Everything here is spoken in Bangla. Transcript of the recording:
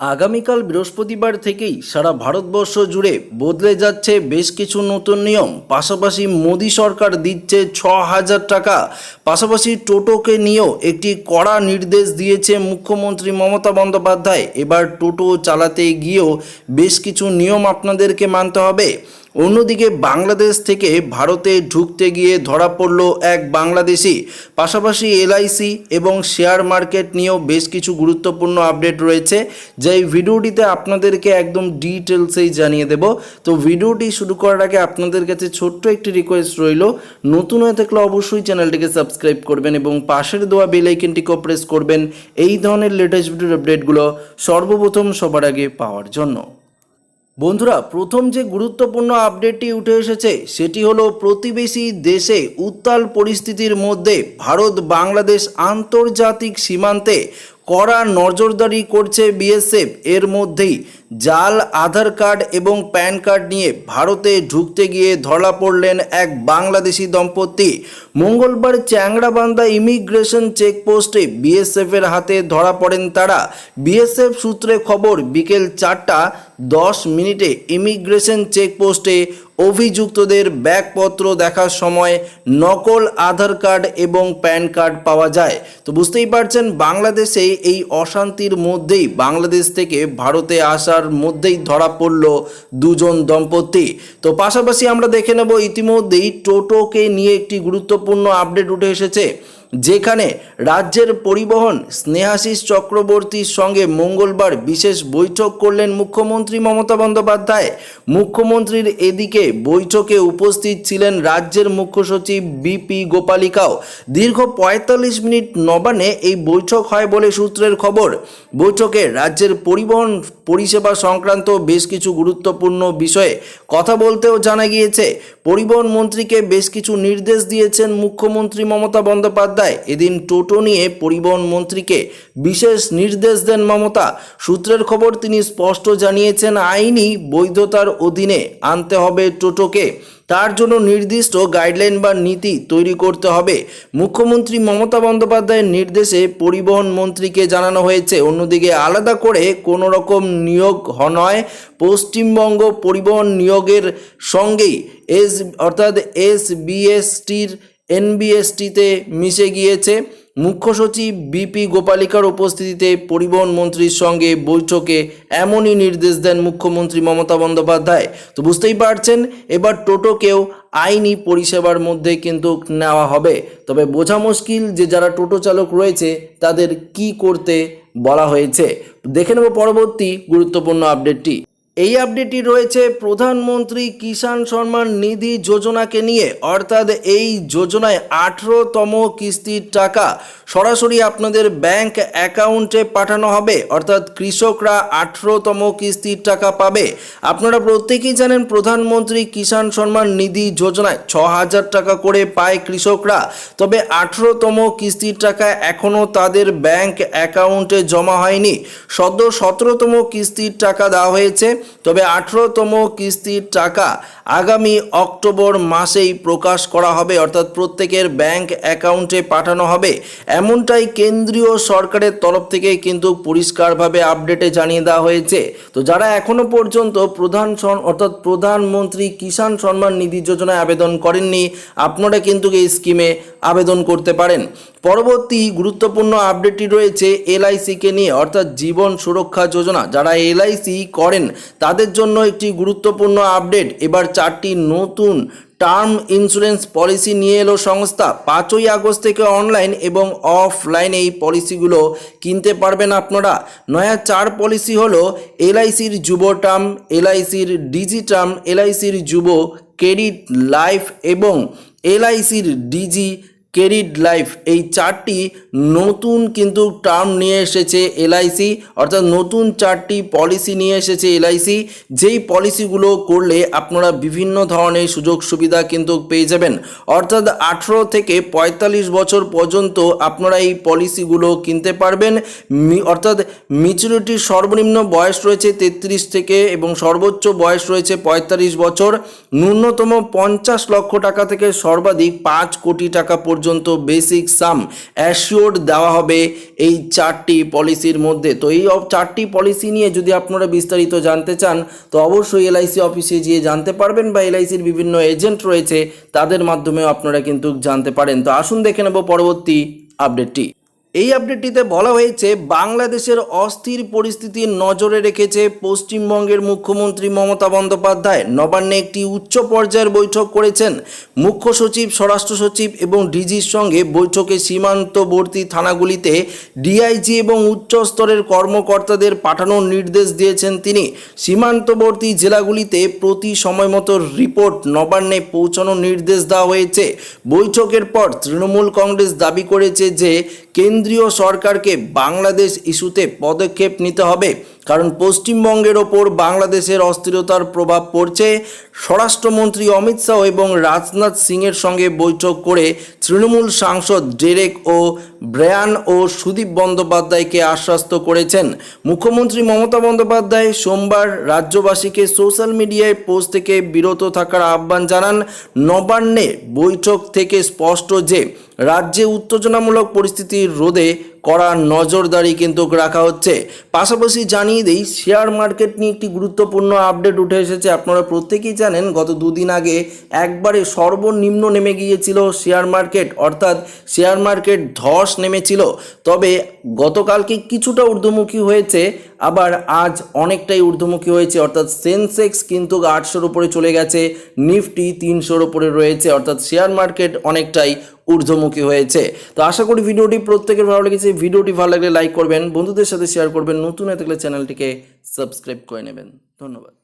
আগামীকাল বৃহস্পতিবার থেকেই সারা ভারতবর্ষ জুড়ে বদলে যাচ্ছে বেশ কিছু নতুন নিয়ম। পাশাপাশি মোদী সরকার দিচ্ছে ছ হাজার টাকা। পাশাপাশি টোটোকে নিয়েও একটি কড়া নির্দেশ দিয়েছে মুখ্যমন্ত্রী মমতা বন্দ্যোপাধ্যায়। এবার টোটো চালাতে গিয়েও বেশ কিছু নিয়ম আপনাদেরকে মানতে হবে। অন্যদিকে বাংলাদেশ থেকে ভারতে ঢুকতে গিয়ে ধরা পড়ল এক বাংলাদেশি। পাশাপাশি এলআইসি এবং শেয়ার মার্কেট নিয়েও বেশ কিছু গুরুত্বপূর্ণ আপডেট রয়েছে। যে এই ভিডিওটিতে আপনাদেরকে একদম ডিটেলসেই জানিয়ে দেব। তো ভিডিওটি শুরু করার আগে আপনাদের কাছে ছোট্ট একটি রিকোয়েস্ট রইল। নতুন হয়ে থাকলে অবশ্যই চ্যানেলটিকে সাবস্ক্রাইব করবেন এবং পাশের দেওয়া বেল আইকনটিকেও প্রেস করবেন। এই ধরনের লেটেস্ট ভিডিওর আপডেটগুলো সর্বপ্রথম সবার আগে পাওয়ার জন্য। বন্ধুরা, প্রথম যে গুরুত্বপূর্ণ আপডেটটি উঠে এসেছে, সেটি হলো প্রতিবেশী দেশে উত্তাল পরিস্থিতির মধ্যে ভারত বাংলাদেশ আন্তর্জাতিক সীমান্তে কড়া নজরদারি করছে বিএসএফ। এর মধ্যেই জাল, আধার কার্ড এবং প্যান কার্ড নিয়ে ভারতে ঢুকতে গিয়ে ধরা পড়লেন এক বাংলাদেশি দম্পতি। মঙ্গলবার চ্যাংড়াবান্ধা ইমিগ্রেশন চেকপোস্টে বিএসএফের হাতে ধরা পড়েন তারা। বিএসএফ সূত্রে খবর, বিকেল চারটা দশ মিনিটে ইমিগ্রেশন চেকপোস্টে অভিযুক্তদের ব্যাগপত্র দেখার সময় নকল আধার কার্ড এবং প্যান কার্ড পাওয়া যায়। তো বুঝতেই পারছেন, বাংলাদেশে এই অশান্তির মধ্যেই বাংলাদেশ থেকে ভারতে আসার মধ্যেই ধরা পড়ল দুজন দম্পতি। তো পাশাপাশি আমরা দেখে নেব ইতিমধ্যেই টোটোকে নিয়ে একটি গুরুত্বপূর্ণ আপডেট উঠে এসেছে। যেখানে রাজ্যের পরিবহন, স্নেহাশিস চক্রবর্তীর সঙ্গে মঙ্গলবার বিশেষ বৈঠক করলেন মুখ্যমন্ত্রী মমতা বন্দ্যোপাধ্যায়। মুখ্যমন্ত্রীর এদিকে বৈঠকে উপস্থিত ছিলেন রাজ্যের মুখ্য সচিব বিপি গোপালিকাও। দীর্ঘ পঁয়তাল্লিশ মিনিট নবানে এই বৈঠক হয় বলে সূত্রের খবর। বৈঠকে রাজ্যের পরিবহন পরিষেবা সংক্রান্ত বেশ কিছু গুরুত্বপূর্ণ বিষয়ে কথা বলতেও জানা গিয়েছে। পরিবহন মন্ত্রীকে বেশ কিছু নির্দেশ দিয়েছেন মুখ্যমন্ত্রী মমতা বন্দ্যোপাধ্যায়। এদিন টোটো নিয়ে পরিবহন মন্ত্রীকে বিশেষ নির্দেশ দেন মমতা। সূত্রের খবর, তিনি স্পষ্ট জানিয়েছেন, আইনি বৈধতার অধীনে আনতে হবে টোটোকে। তার জন্য নির্দিষ্ট গাইডলাইন বা নীতি তৈরি করতে হবে। মুখ্যমন্ত্রী মমতা বন্দ্যোপাধ্যায়ের নির্দেশে পরিবহন মন্ত্রীকে জানানো হয়েছে। অন্যদিকে আলাদা করে কোনো রকম নিয়োগ নয়। পশ্চিমবঙ্গ পরিবহন নিয়োগের সঙ্গেই এস অর্থাৎ এস বিএসটির এনবিএসটিতে মিশে গিয়েছে। মুখ্য সচিব বিপি গোপালিকার উপস্থিতিতে পরিবহন মন্ত্রীর সঙ্গে বৈঠকে এমনই নির্দেশ দেন মুখ্যমন্ত্রী মমতা বন্দ্যোপাধ্যায়। তো বুঝতেই পারছেন, এবার টোটোকেও আইনি পরিষেবার মধ্যে কিন্তু নেওয়া হবে। তবে বোঝা মুশকিল যে যারা টোটো চালক রয়েছে, তাদের কি করতে বলা হয়েছে। দেখে নেব পরবর্তী গুরুত্বপূর্ণ আপডেটটি। এই আপডেটটি রয়েছে প্রধানমন্ত্রী কিষাণ সম্মান নিধি যোজনাকে নিয়ে। অর্থাৎ এই যোজনায় আঠেরোতম কিস্তির টাকা সরাসরি আপনাদের ব্যাংক অ্যাকাউন্টে পাঠানো হবে। অর্থাৎ কৃষকরা আঠেরোতম কিস্তির টাকা পাবে। আপনারা প্রত্যেকেই জানেন প্রধানমন্ত্রী কিষাণ সম্মান নিধি যোজনায় ছ হাজার টাকা করে পায় কৃষকরা। তবে আঠেরোতম কিস্তির টাকা এখনও তাদের ব্যাংক অ্যাকাউন্টে জমা হয়নি। সদ্য সতেরোতম কিস্তির টাকা দেওয়া হয়েছে। তবে আঠেরোতম কিস্তির টাকা আগামী অক্টোবর মাসেই প্রকাশ করা হবে, অর্থাৎ প্রত্যেকের ব্যাংক অ্যাকাউন্টে পাঠানো হবে। এমনটাই কেন্দ্রীয় সরকারের তরফ থেকে কিন্তু পরিষ্কারভাবে আপডেটে জানিয়ে দেওয়া হয়েছে। তো যারা এখনও পর্যন্ত প্রধান অর্থাৎ প্রধানমন্ত্রী কিষাণ সম্মান নিধি যোজনায় আবেদন করেননি, আপনারা কিন্তু এই স্কিমে আবেদন করতে পারেন। পরবর্তী গুরুত্বপূর্ণ আপডেটটি রয়েছে এলআইসিকে নিয়ে, অর্থাৎ জীবন সুরক্ষা যোজনা। যারা এলআইসি করেন, তাদের জন্য একটি গুরুত্বপূর্ণ আপডেট। এবার চারটি নতুন টার্ম ইন্স্যুরেন্স পলিসি নিয়ে এলো সংস্থা। পাঁচই আগস্ট থেকে অনলাইন এবং অফলাইন এই পলিসিগুলো কিনতে পারবেন আপনারা। নয়া চার পলিসি হলো এলআইসির যুব টার্ম, এলআইসির ডিজি টার্ম, এলআইসির যুব ক্রেডিট লাইফ এবং এলআইসির ডিজি ক্রেডিট লাইফ এই চারটি নতুন কিন্তু টার্ম নিয়ে এসেছে এলআইসি অর্থাৎ নতুন চারটি পলিসি নিয়ে এসেছে এলআইসি যেই পলিসিগুলো করলে আপনারা বিভিন্ন ধরনের সুযোগ সুবিধা কিন্তু পেয়ে যাবেন। অর্থাৎ আঠেরো থেকে পঁয়তাল্লিশ বছর পর্যন্ত আপনারা এই পলিসিগুলো কিনতে পারবেন। অর্থাৎ ম্যাচুরিটির সর্বনিম্ন বয়স রয়েছে তেত্রিশ থেকে এবং সর্বোচ্চ বয়স রয়েছে পঁয়তাল্লিশ বছর। ন্যূনতম পঞ্চাশ লক্ষ টাকা থেকে সর্বাধিক পাঁচ কোটি টাকা পর্যন্ত পর্যন্ত বেসিক সাম অ্যাসিওর্ড দেওয়া হবে এই চারটি পলিসির মধ্যে। তো এই চারটি পলিসি নিয়ে যদি আপনারা বিস্তারিত জানতে চান, তো অবশ্যই এলআইসি অফিসে গিয়ে জানতে পারবেন বা এলআইসির বিভিন্ন এজেন্ট রয়েছে, তাদের মাধ্যমেও আপনারা কিন্তু জানতে পারেন। তো আসুন দেখে নেব পরবর্তী আপডেটটি এই আপডেটটিতে বলা হয়েছে, বাংলাদেশের অস্থির পরিস্থিতি নজরে রেখেছে পশ্চিমবঙ্গের মুখ্যমন্ত্রী মমতা বন্দ্যোপাধ্যায়। নবান্নে একটি উচ্চ পর্যায়ের বৈঠক করেছেন মুখ্য সচিব, স্বরাষ্ট্র সচিব এবং ডিজির সঙ্গে বৈঠকে সীমান্তবর্তী থানাগুলিতে ডিআইজি এবং উচ্চ স্তরের কর্মকর্তাদের পাঠানোর নির্দেশ দিয়েছেন তিনি। সীমান্তবর্তী জেলাগুলিতে প্রতি সময় মতো রিপোর্ট নবান্নে পৌঁছানোর নির্দেশ দেওয়া হয়েছে। বৈঠকের পর তৃণমূল কংগ্রেস দাবি করেছে যে কেন্দ্রীয় সরকারকে বাংলাদেশ ইস্যুতে পদক্ষেপ নিতে হবে। কারণ পশ্চিমবঙ্গের ওপর বাংলাদেশের অস্থিরতার প্রভাব পড়ছে। স্বরাষ্ট্রমন্ত্রী অমিত শাহ এবং রাজনাথ সিংয়ের সঙ্গে বৈঠক করে তৃণমূল সাংসদ ডেরেক ও ব্রায়ান ও সুদীপ বন্দ্যোপাধ্যায়কে আশ্বস্ত করেছেন। মুখ্যমন্ত্রী মমতা বন্দ্যোপাধ্যায় সোমবার রাজ্যবাসীকে সোশ্যাল মিডিয়ায় পোস্ট থেকে বিরত থাকার আহ্বান জানান। নবান্নে বৈঠক থেকে স্পষ্ট যে রাজ্যে উত্তেজনামূলক পরিস্থিতির রোধে কড়া নজরদারি কিন্তু রাখা হচ্ছে। পাশাপাশি জানিয়ে দেই শেয়ার মার্কেট নিয়ে একটি গুরুত্বপূর্ণ আপডেট উঠে এসেছে। আপনারা প্রত্যেকেই জানেন, গত দুদিন আগে একবারে সর্বনিম্ন নেমে গিয়েছিল শেয়ার মার্কেট অর্থাৎ শেয়ার মার্কেট ধস নেমেছিল। তবে গতকালকে কিছুটা ঊর্ধ্বমুখী হয়েছে, আবার আজ অনেকটাই ঊর্ধ্বমুখী হয়েছে, অর্থাৎ সেন্সেক্স কিন্তু আটশোর উপরে চলে গেছে নিফটি তিনশোর উপরে রয়েছে, অর্থাৎ শেয়ার মার্কেট অনেকটাই ঊর্ধ্বমুখী হয়েছে। তো আশা করি ভিডিওটি প্রত্যেকের ভালো লেগেছে। ভিডিওটি ভালো লাগলে লাইক করবেন, বন্ধুদের সাথে শেয়ার করবেন, নতুন হয়ে থাকলে চ্যানেলটিকে সাবস্ক্রাইব করে নেবেন। ধন্যবাদ।